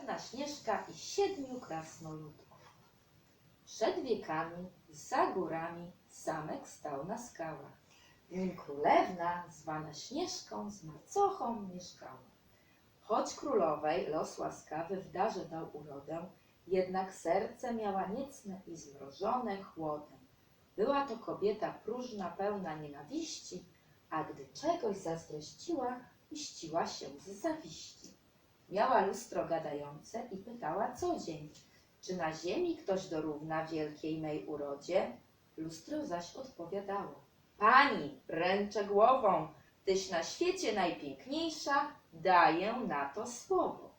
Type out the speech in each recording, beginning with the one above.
królewna Śnieżka i siedmiu krasnoludków. Przed wiekami, za górami, zamek stał na skałach. W nim królewna, zwana Śnieżką, z macochą mieszkała. Choć królowej los łaskawy w darze dał urodę, jednak serce miała niecne i zmrożone chłodem. Była to kobieta próżna, pełna nienawiści, a gdy czegoś zazdrościła, mściła się z zawiści. Miała lustro gadające i pytała co dzień, czy na ziemi ktoś dorówna wielkiej mej urodzie? Lustro zaś odpowiadało, pani, ręczę głową, tyś na świecie najpiękniejsza, daję na to słowo.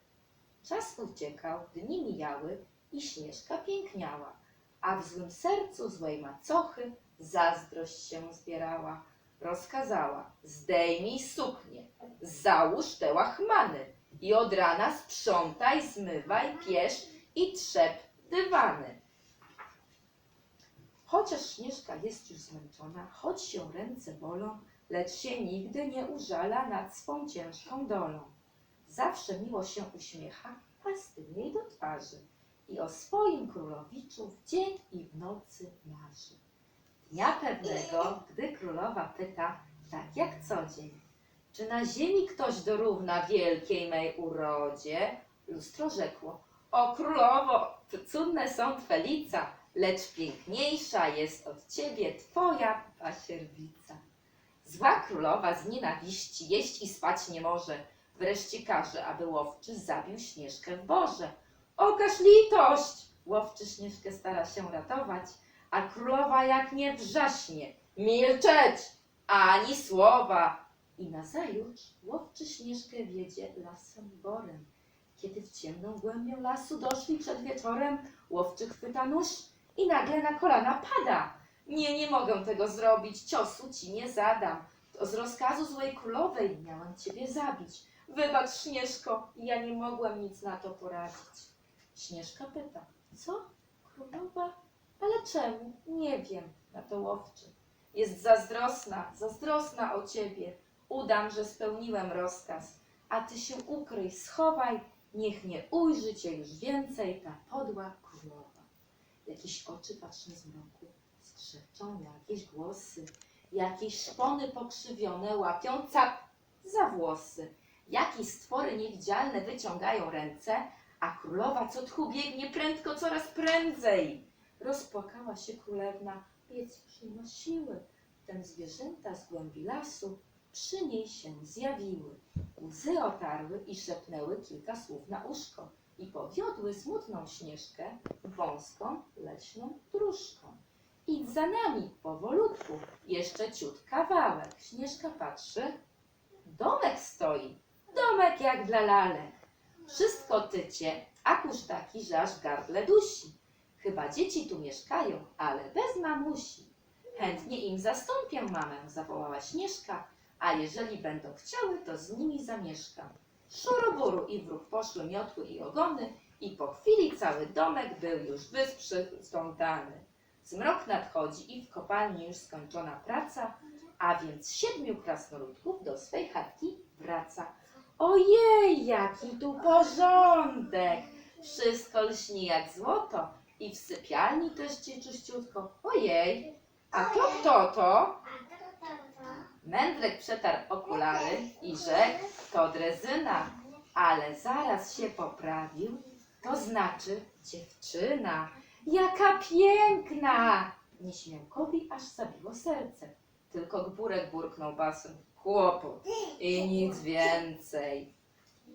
Czas uciekał, dni mijały i Śnieżka piękniała, a w złym sercu złej macochy zazdrość się zbierała. Rozkazała, zdejmij suknię, załóż te łachmany i od rana sprzątaj, zmywaj, piesz i trzep dywany. Chociaż Śnieżka jest już zmęczona, choć się ręce bolą, lecz się nigdy nie użala nad swą ciężką dolą. Zawsze miło się uśmiecha, a styl jej do twarzy i o swoim królowiczu w dzień i w nocy marzy. Dnia pewnego, gdy królowa pyta, tak jak co dzień, czy na ziemi ktoś dorówna wielkiej mej urodzie? Lustro rzekło, o królowo, cudne są twe lica, lecz piękniejsza jest od ciebie twoja pasierbica. Zła królowa z nienawiści jeść i spać nie może, wreszcie każe, aby łowczy zabił Śnieżkę w borze. Okaż litość! Łowczy Śnieżkę stara się ratować, a królowa jak nie wrzaśnie, milczeć, ani słowa. I nazajutrz łowczy Śnieżkę wiedzie lasem borem. Kiedy w ciemną głębię lasu doszli przed wieczorem, łowczy chwyta nóż i nagle na kolana pada. Nie, nie mogę tego zrobić, ciosu ci nie zadam. To z rozkazu złej królowej miałam ciebie zabić. Wybacz, Śnieżko, ja nie mogłem nic na to poradzić. Śnieżka pyta, co? Królowa? Ale czemu? Nie wiem, na to łowczy. Jest zazdrosna, zazdrosna o ciebie. Udam, że spełniłem rozkaz, a ty się ukryj, schowaj, niech nie ujrzy cię już więcej ta podła królowa. Jakieś oczy patrzą z mroku, skrzeczą jakieś głosy, jakieś szpony pokrzywione łapią cap za włosy. Jakieś stwory niewidzialne wyciągają ręce, a królowa co tchu biegnie prędko, coraz prędzej. Rozpłakała się królewna, biec już nie ma siły. Wtem zwierzęta z głębi lasu przy niej się zjawiły. Łzy otarły i szepnęły kilka słów na uszko i powiodły smutną śnieżkę wąską, leśną dróżką. Idź za nami, powolutku, jeszcze ciut kawałek. Śnieżka patrzy, domek stoi, domek jak dla lalek. Wszystko tycie, a kurz taki, że aż gardle dusi. Chyba dzieci tu mieszkają, ale bez mamusi. Chętnie im zastąpię mamę, zawołała Śnieżka, a jeżeli będą chciały, to z nimi zamieszkam. Szuruburu i wróg poszły miotły i ogony i po chwili cały domek był już wysprzątany. Zmrok nadchodzi i w kopalni już skończona praca, a więc siedmiu krasnoludków do swej chatki wraca. Ojej, jaki tu porządek! Wszystko lśni jak złoto i w sypialni też ci czyściutko. Ojej, a to kto to? Mędrek przetarł okulary i rzekł, to drezyna, ale zaraz się poprawił, to znaczy dziewczyna, jaka piękna! Nieśmiałkowi aż zabiło serce, tylko gburek burknął basem, kłopot i nic więcej.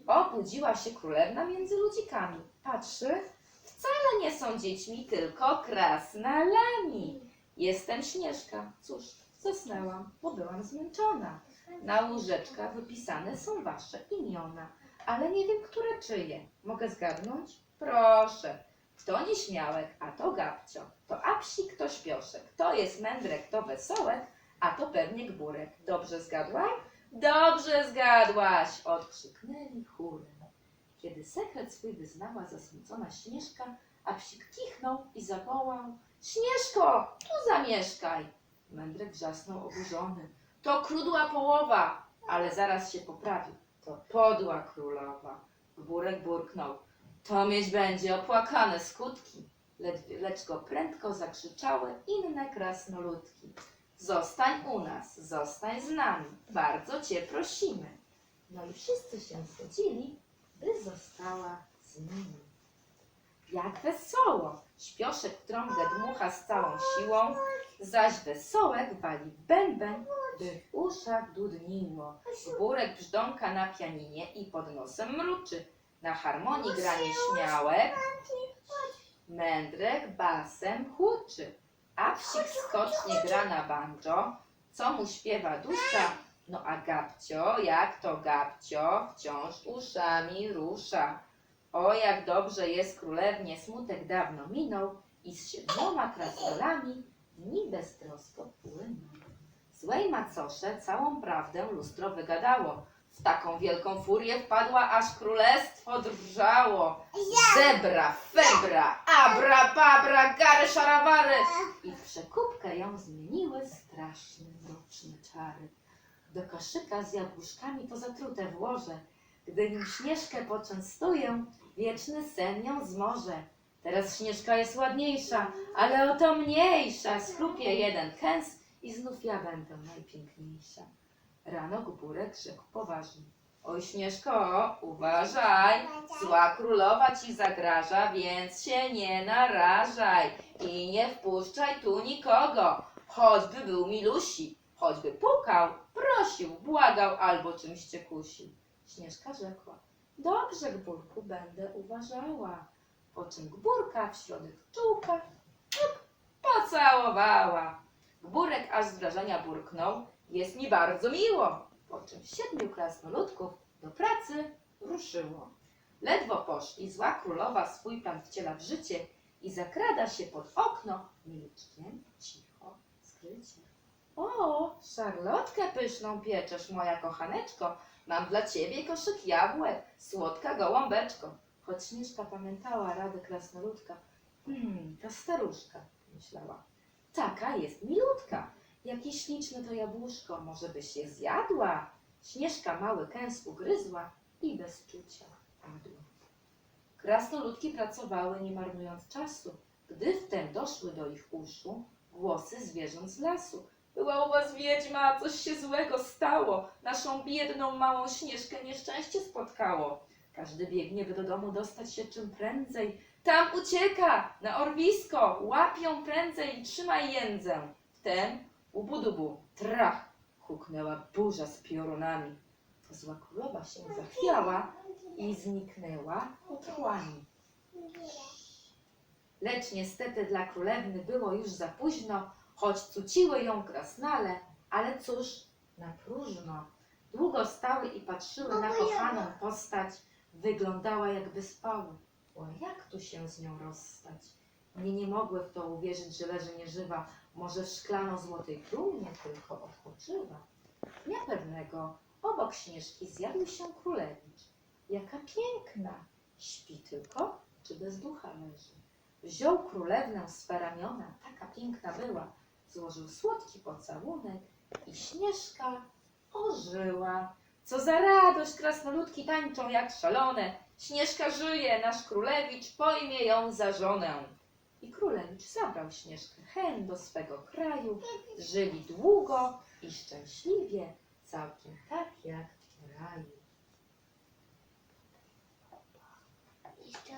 Obudziła się królewna między ludzikami, patrzy, wcale nie są dziećmi, tylko krasnalami. Jestem Śnieżka, cóż, Zasnęłam, bo byłam zmęczona. Na łóżeczkach wypisane są wasze imiona, ale nie wiem, które czyje. Mogę zgadnąć? Proszę. Kto nieśmiałek, a to gabcio. To apsik, to śpioszek. To jest mędrek, to wesołek, a to pewnie gburek. Dobrze zgadłam? Dobrze zgadłaś! Odkrzyknęli chórem. Kiedy sekret swój wyznała zasmucona Śnieżka, a psik kichnął i zawołał Śnieżko, tu zamieszkaj! Mędrek wrzasnął oburzony. To krudła połowa, ale zaraz się poprawił. To podła królowa. Gburek burknął. To mieć będzie opłakane skutki. Lecz go prędko zakrzyczały inne krasnoludki. Zostań u nas, zostań z nami, bardzo cię prosimy. No i wszyscy się zgodzili, by została z nimi. Jak wesoło! Śpioszek trąbę dmucha z całą siłą, zaś wesołek wali bęben, by w uszach dudniło. Burek brzdąka na pianinie i pod nosem mruczy. Na harmonii gra nieśmiałek, mędrek basem huczy. A psik skocznie gra na banjo, co mu śpiewa dusza. No a Gabcio, jak to Gabcio, wciąż uszami rusza. O, jak dobrze jest królewnie, smutek dawno minął i z siedmioma krasnolami dni beztrosko płyną. Złej macosze całą prawdę lustro wygadało. W taką wielką furię wpadła, aż królestwo drżało. Zebra, febra, abra, babra, gary, szarawary. I w przekupkę ją zmieniły straszne, mroczne czary. Do koszyka z jabłuszkami to zatrute włożę. Gdy nim Śnieżkę poczęstuję, wieczny sen ją zmoże. Teraz Śnieżka jest ładniejsza, ale oto mniejsza. Skrupię jeden kęs i znów ja będę najpiękniejsza. Rano Gburek rzekł poważnie. Oj Śnieżko, uważaj, zła królowa ci zagraża, więc się nie narażaj i nie wpuszczaj tu nikogo, choćby był milusi, choćby pukał, prosił, błagał albo czymś cię kusił. Śnieżka rzekła, dobrze Gburku, będę uważała, po czym Gburka w środek czułka ciup, pocałowała. Gburek aż z wrażenia burknął, jest mi bardzo miło, po czym siedmiu krasnoludków do pracy ruszyło. Ledwo poszli, zła królowa swój plan wciela w życie i zakrada się pod okno milczkiem, cicho, skrycie. O, szarlotkę pyszną pieczesz, moja kochaneczko, mam dla ciebie koszyk jabłek, słodka gołąbeczko. Choć Śnieżka pamiętała rady krasnoludka, hmm, ta staruszka, myślała, taka jest milutka. Jakie śliczne to jabłuszko, może by się zjadła? Śnieżka mały kęs ugryzła i bez czucia padła. Krasnoludki pracowały, nie marnując czasu, gdy wtem doszły do ich uszu głosy zwierząt z lasu. Była u was wiedźma, coś się złego stało. Naszą biedną, małą Śnieżkę nieszczęście spotkało. Każdy biegnie, by do domu dostać się czym prędzej. Tam ucieka, na orwisko, łapią prędzej, trzymaj jędzę. Wtem Ubudubu, trach! huknęła burza z piorunami. Zła królowa się zachwiała i zniknęła otchłani. Lecz niestety dla królewny było już za późno, choć cuciły ją krasnale, ale cóż, na próżno. Długo stały i patrzyły na kochaną postać, wyglądała jakby spały. O, jak tu się z nią rozstać? Nie, nie mogły w to uwierzyć, że leży nieżywa, może w szklano-złotej trumnie tylko odpoczywa. Dnia pewnego obok Śnieżki zjawił się królewicz. Jaka piękna! Śpi tylko, czy bez ducha leży? Wziął królewnę swe ramiona, taka piękna była, złożył słodki pocałunek i Śnieżka ożyła. Co za radość, krasnoludki tańczą jak szalone. Śnieżka żyje, nasz królewicz pojmie ją za żonę. I królewicz zabrał Śnieżkę hen do swego kraju. Żyli długo i szczęśliwie, całkiem tak jak w raju. Jeszcze